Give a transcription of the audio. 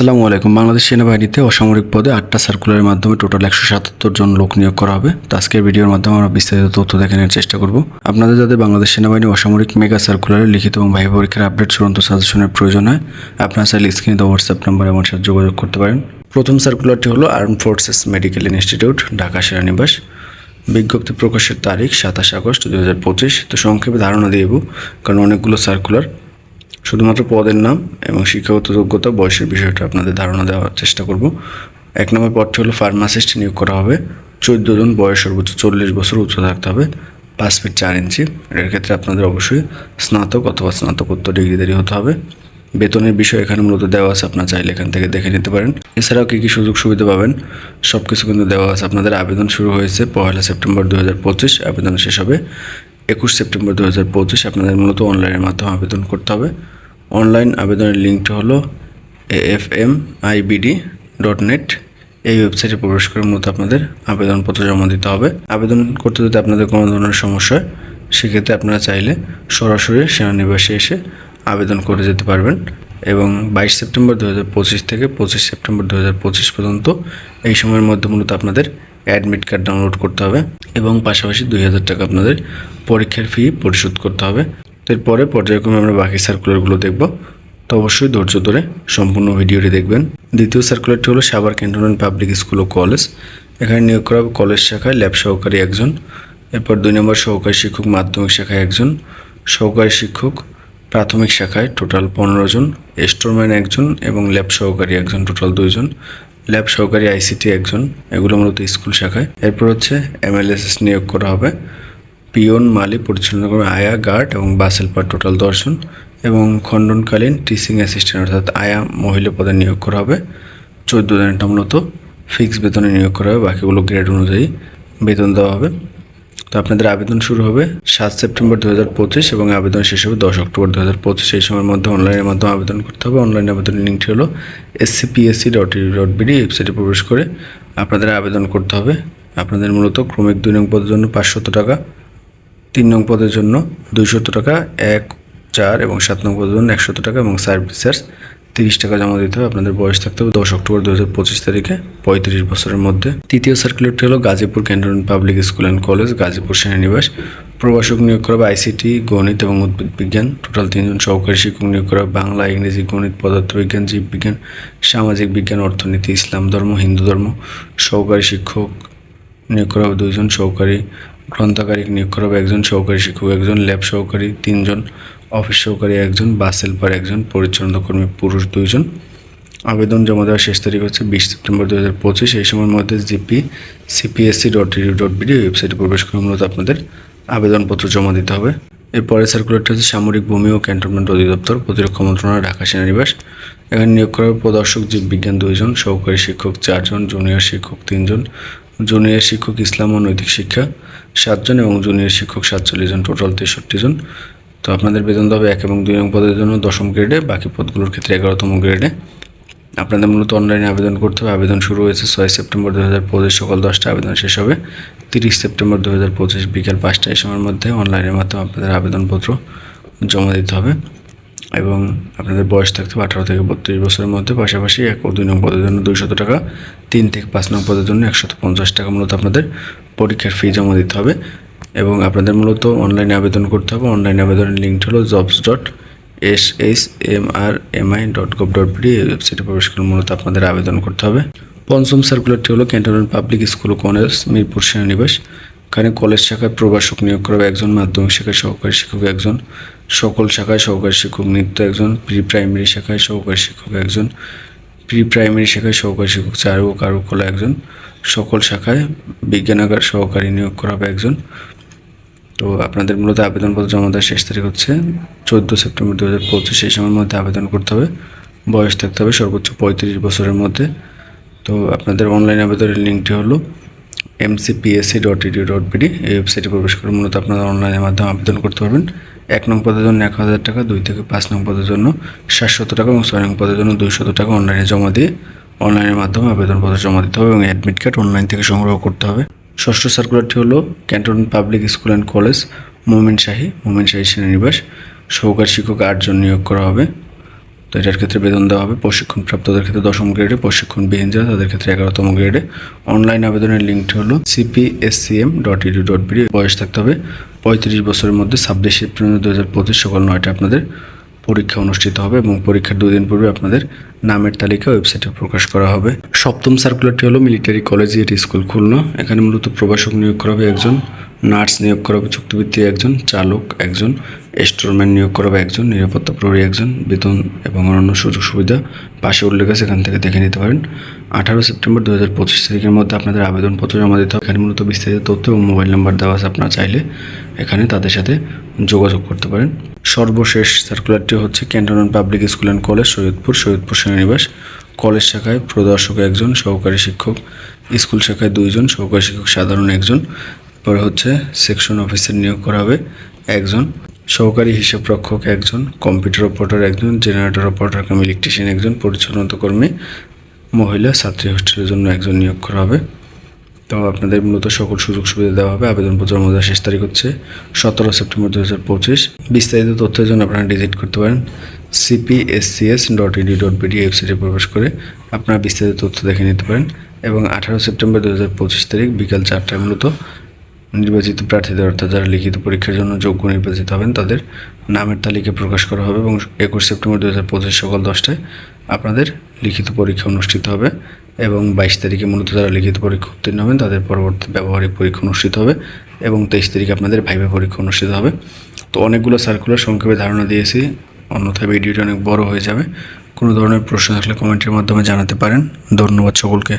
আসসালামু আলাইকুম। বাংলাদেশ সেনাবাহিনীতে অসামরিক পদে আটটা সার্কুলারের মাধ্যমে টোটাল একশো সাতাত্তর জন লোক নিয়োগ করা হবে। তো আজকের ভিডিওর মাধ্যমে আমরা বিস্তারিত তথ্য দেখে নেওয়ার চেষ্টা করব। আপনাদের যাদের বাংলাদেশ সেনাবাহিনী অসামরিক মেগা সার্কুলারে লিখিত এবং ভাই পরীক্ষার আপডেট চূড়ান্ত সাজেশনের প্রয়োজন হয়, আপনারা চাইলে স্ক্রিনে দেওয়া হোয়াটসঅ্যাপ নাম্বারে আমার সাথে যোগাযোগ করতে পারেন। প্রথম সার্কুলারটি হলো arm forces medical institute Dhaka সেনানিবাস। বিজ্ঞপ্তি প্রকাশের তারিখ সাতাশ আগস্ট দু হাজার পঁচিশ। তো সংক্ষেপে ধারণা দিয়ে কারণ অনেকগুলো সার্কুলার। শুধুমাত্র পদের নাম এবং শিক্ষাগত যোগ্যতা, বয়সের বিষয়টা আপনাদের ধারণা দেওয়ার চেষ্টা করব। এক নম্বর পদটি হলো ফার্মাসিস্ট নিয়োগ করা হবে। চোদ্দ জন বয়স সর্বোচ্চ চল্লিশ বছর উচ্চ থাকতে হবে। পাঁচ ফিট চার ইঞ্চি। এর ক্ষেত্রে আপনাদের অবশ্যই স্নাতক অথবা স্নাতকোত্তর ডিগ্রিধারী হতে হবে। বেতনের বিষয় এখানে মূলত দেওয়া আছে, আপনারা চাইলে এখান থেকে দেখে নিতে পারেন। এছাড়াও কী কী সুযোগ সুবিধা পাবেন? সব কিছু কিন্তু দেওয়া আছে। আপনাদের আবেদন শুরু হয়েছে পয়লা সেপ্টেম্বর দু হাজার পঁচিশ, আবেদন শেষ হবে একুশ সেপ্টেম্বর দু হাজার পঁচিশ। আপনাদের মূলত অনলাইনের মাধ্যমে আবেদন করতে হবে। অনলাইন আবেদনের লিঙ্কটি হলো F M IBD dot net এই ওয়েবসাইটে প্রবেশ করে মূলত আপনাদের আবেদনপত্র জমা দিতে হবে। আবেদন করতে যদি আপনাদের কোনো ধরনের সমস্যা হয়, সেক্ষেত্রে আপনারা চাইলে সরাসরি সেনানিবাসে এসে আবেদন করে যেতে পারবেন এবং বাইশ সেপ্টেম্বর দু পঁচিশ থেকে পঁচিশ সেপ্টেম্বর দু পঁচিশ পর্যন্ত এই সময়ের মধ্যে মূলত আপনাদের অ্যাডমিট কার্ড ডাউনলোড করতে হবে এবং পাশাপাশি দুই হাজার টাকা আপনাদের পরীক্ষার ফি পরিশোধ করতে হবে। এরপরে পর্যায়ক্রমে আমরা বাকি সার্কুলারগুলো দেখব। তো অবশ্যই ধৈর্য ধরে সম্পূর্ণ ভিডিওটি দেখবেন। দ্বিতীয় সার্কুলারটি হলো সাভার ক্যান্টনমেন্ট পাবলিক স্কুল ও কলেজ। এখানে নিয়োগ করা হবে কলেজ শাখায় ল্যাব সহকারী একজন। এরপর দুই নম্বর সহকারী শিক্ষক, মাধ্যমিক শাখায় একজন। সহকারী শিক্ষক, প্রাথমিক শাখায় টোটাল পনেরো জন। স্টোরম্যান একজন এবং ল্যাব সহকারী একজন টোটাল দুইজন ল্যাব সহকারী আইসিটি একজন। এগুলো মূলত স্কুল শাখায়। এরপর হচ্ছে এমএলএসএস নিয়োগ করা হবে। পিয়ন মালি পরিচালনা করবে আয়া গার্ড এবং বাস হেল্পার টোটাল দর্শন এবং খণ্ডনকালীন টিচিং অ্যাসিস্ট্যান্ট অর্থাৎ আয়া মহিলা পদে নিয়োগ করা হবে। চোদ্দ জনটা মূলত ফিক্স বেতনে নিয়োগ করা হবে, বাকিগুলো গ্রেড অনুযায়ী বেতন দেওয়া হবে। তো আপনাদের আবেদন শুরু হবে সাত সেপ্টেম্বর দু হাজার পঁচিশ এবং আবেদন শেষ হবে দশ অক্টোবর দু হাজার পঁচিশ। এই সময়ের মধ্যে অনলাইনের মাধ্যমে আবেদন করতে হবে। অনলাইন আবেদনের লিঙ্কটি হলো SCPSC dot U dot BD ওয়েবসাইটে প্রবেশ করে আপনাদের আবেদন করতে হবে। আপনাদের মূলত ক্রমিক দুই নং পদের জন্য পাঁচশত টাকা তিন নং পদের জন্য দুইশত টাকা, এক, চার এবং সাত নং পদের জন্য একশত টাকা এবং সার্ভিস তিরিশ টাকা জমা দিতে হবে। আপনাদের বয়স থাকতে হবে দশ অক্টোবর দু হাজার পঁচিশ তারিখে, পঁয়ত্রিশ বছরের মধ্যে। তৃতীয় সার্কুলারটি হলো Gazipur cantonment public school and college, Gazipur সেনানিবাস প্রভাষক নিয়োগ করা হবে আইসিটি, গণিত এবং উদ্ভিদ বিজ্ঞান। টোটাল তিনজন সহকারী শিক্ষক নিয়োগ করা বাংলা, ইংরেজি, গণিত, পদার্থবিজ্ঞান, জীববিজ্ঞান, সামাজিক বিজ্ঞান, অর্থনীতি, ইসলাম ধর্ম, হিন্দু ধর্ম। সহকারী শিক্ষক নিয়োগ করা হবে দুইজন সহকারী গ্রন্থাগারিক নিয়োগ করা হবে একজন সহকারী শিক্ষক, একজন ল্যাব সহকারী, তিনজন অফিস সহকারী, একজন বাস হেল্পার, একজন পরিচ্ছন্ন কর্মী পুরুষ দুইজন। আবেদন জমা দেওয়ার শেষ তারিখ হচ্ছে বিশ সেপ্টেম্বর দু হাজার পঁচিশ। এই সময়ের মধ্যে GP, CPSC dot U dot BD ওয়েবসাইটে প্রবেশ করে মূলত আপনাদের আবেদনপত্র জমা দিতে হবে। এরপরে সার্কুলারটি হচ্ছে সামরিক ভূমি ও ক্যান্টনমেন্ট অধিদপ্তর, প্রতিরক্ষা মন্ত্রণালয়, ঢাকা সেনানিবাস। এখানে নিয়োগ করা প্রদর্শক, জীববিজ্ঞান দুইজন, সহকারী শিক্ষক চারজন, জুনিয়র শিক্ষক তিনজন, জুনিয়র শিক্ষক, ইসলাম ও নৈতিক শিক্ষা। সাতজন এবং জুনিয়র শিক্ষক সাতচল্লিশ জন টোটাল তেষট্টি জন। তো আপনাদের বেতন হবে এক এবং দুই নং পদের জন্য দশম গ্রেডে বাকি পদগুলোর ক্ষেত্রে এগারোতম গ্রেডে আপনাদের মূলত অনলাইনে আবেদন করতে হবে। আবেদন শুরু হয়েছে ছয় সেপ্টেম্বর দু হাজার পঁচিশ, সকাল দশটা আবেদন শেষ হবে। তিরিশ সেপ্টেম্বর দু হাজার পঁচিশ বিকেল পাঁচটা এই সময়ের মধ্যে অনলাইনের মাধ্যমে আপনাদের আবেদনপত্র জমা দিতে হবে। এবং আপনাদের বয়স থাকতে হবে আঠারো থেকে বত্রিশ বছরের মধ্যে। পাশাপাশি এক ও দুই নং পদের জন্য দুইশত টাকা, তিন থেকে পাঁচ নং পদের জন্য একশত পঞ্চাশ টাকা মূলত আপনাদের পরীক্ষার ফি জমা দিতে হবে এবং আপনাদের মূলত অনলাইনে আবেদন করতে হবে। অনলাইনে আবেদনের লিঙ্ক হলো jobs dot S S M R M I dot gov dot BD এই ওয়েবসাইটে প্রবেশ করে মূলত আপনাদের আবেদন করতে হবে। পঞ্চম সার্কুলারটি হলো cantonment public school college Mirpur সেনানিবাস। এখানে কলেজ শাখায় প্রভাষক নিয়োগ করা একজন, মাধ্যমিক শাখায় সহকারী শিক্ষক একজন, সকল শাখায় সহকারী শিক্ষক নৃত্য একজন প্রি প্রাইমারি শাখায় সহকারী শিক্ষক একজন প্রি প্রাইমারি শাখায় সহকারী শিক্ষক চারু ও কারুকলা একজন, সকল শাখায় বিজ্ঞানাগার সহকারী নিয়োগ করা হবে একজন। তো আপনাদের মূলত আবেদনপত্র জমা দেওয়ার শেষ তারিখ হচ্ছে চোদ্দ সেপ্টেম্বর দু হাজার পঁচিশ, সেই সময়ের মধ্যে আবেদন করতে হবে। বয়স থাকতে হবে সর্বোচ্চ পঁয়ত্রিশ বছরের মধ্যে। তো আপনাদের অনলাইন আবেদনের লিঙ্কটি হলো MCPSC dot edu dot BD এই ওয়েবসাইটে প্রবেশ করে মূলত আপনারা অনলাইনের মাধ্যমে আবেদন করতে পারবেন। এক নং পদের জন্য এক হাজার টাকা, দুই থেকে পাঁচ নং পদের জন্য সাতশত টাকা এবং ছয় নং পদের জন্য দুইশত টাকা অনলাইনে জমা দিয়ে অনলাইনের মাধ্যমে আবেদনপত্র জমা দিতে হবে এবং অ্যাডমিট কার্ড অনলাইন থেকে সংগ্রহ করতে হবে। ষষ্ঠ সার্কুলারটি হলো cantonment public school and college Momen Shahi Momen Shahi সেনানিবাস সহকারী শিক্ষক আটজন নিয়োগ করা হবে। তো এটার ক্ষেত্রে বেতন দেওয়া হবে প্রশিক্ষণপ্রাপ্তদের ক্ষেত্রে দশম গ্রেডে প্রশিক্ষণবিহীন যারা, তাদের ক্ষেত্রে এগারোতম গ্রেডে অনলাইন আবেদনের লিঙ্কটি হলো CPSCM dot edu dot BD বয়স থাকতে হবে পঁয়ত্রিশ বছরের মধ্যে ছাব্বিশ এপ্রিল দু হাজার পঁচিশ সকাল নয়টা আপনাদের পরীক্ষা অনুষ্ঠিত হবে এবং পরীক্ষার দুই দিন পূর্বে আপনাদের নামের তালিকা ওয়েবসাইটে প্রকাশ করা হবে। সপ্তম সার্কুলারটি হলো মিলিটারি কলেজিয়েট স্কুল খুলনা। এখানে মূলত প্রভাষক নিয়োগ করা হবে একজন নার্স নিয়োগ করা হবে চুক্তিভিত্তিক একজন, চালক একজন। স্টোরম্যান নিয়োগ করা হবে একজন, নিরাপত্তা প্রহরী একজন, বেতন এবং অন্যান্য সুযোগ সুবিধা। পাশে উল্লেখ আছে, এখান থেকে দেখে নিতে পারেন। আঠারো সেপ্টেম্বর দু হাজার পঁচিশ তারিখের মধ্যে আপনাদের আবেদনপত্র জমা দিতে হবে। এখানে মূলত বিস্তারিত তথ্য এবং মোবাইল নাম্বার দেওয়া আছে আপনারা চাইলে এখানে তাদের সাথে যোগাযোগ করতে পারেন। সর্বশেষ সার্কুলারটি হচ্ছে cantonment public school and college, Saidpur Saidpur সেনানিবাস। College শাখায় প্রদর্শক একজন, সহকারী শিক্ষক। স্কুল শাখায় দুইজন, সহকারী শিক্ষক সাধারণ একজন। পরে হচ্ছে সেকশন অফিসার নিয়োগ করা হবে একজন। সহকারী হিসাব রক্ষক একজন কম্পিউটার অপারেটর একজন জেনারেটর অপারেটর কাম ইলেকট্রিশিয়ান একজন, পরিচ্ছন্নতা কর্মী, মহিলা, ছাত্রী হোস্টেলের জন্য একজন নিয়োগ করা হবে। তো আপনাদের মূলত সকল সুযোগ সুবিধা দেওয়া হবে। আবেদনপত্র আমাদের শেষ তারিখ হচ্ছে সতেরো সেপ্টেম্বর দু হাজার পঁচিশ। বিস্তারিত তথ্যের জন্য আপনারা ভিজিট করতে পারেন CPSCS dot ED dot BD ওয়েবসাইটে প্রবেশ করে আপনারা বিস্তারিত তথ্য দেখে নিতে পারেন। এবং আঠারো সেপ্টেম্বর দু হাজার পঁচিশ তারিখ বিকাল চারটায় মূলত নির্বাচিত প্রার্থীদের, অর্থাৎ যারা লিখিত পরীক্ষার জন্য যোগ্য নির্বাচিত হবেন, তাদের নামের তালিকা প্রকাশ করা হবে এবং একুশ সেপ্টেম্বর দু হাজার পঁচিশ সকাল দশটায় আপনাদের লিখিত পরীক্ষা অনুষ্ঠিত হবে এবং বাইশ তারিখে মূলত যারা লিখিত পরীক্ষা উত্তীর্ণ হবেন, তাদের পরবর্তী ব্যবহারিক পরীক্ষা অনুষ্ঠিত হবে এবং তেইশ তারিখে আপনাদের ভাইভা পরীক্ষা অনুষ্ঠিত হবে। তো অনেকগুলো সার্কুলার সংক্ষেপে ধারণা দিয়েছি, অন্যথায় ভিডিওটি অনেক বড় হয়ে যাবে। কোনো ধরনের প্রশ্ন থাকলে কমেন্টের মাধ্যমে জানাতে পারেন। ধন্যবাদ সকলকে।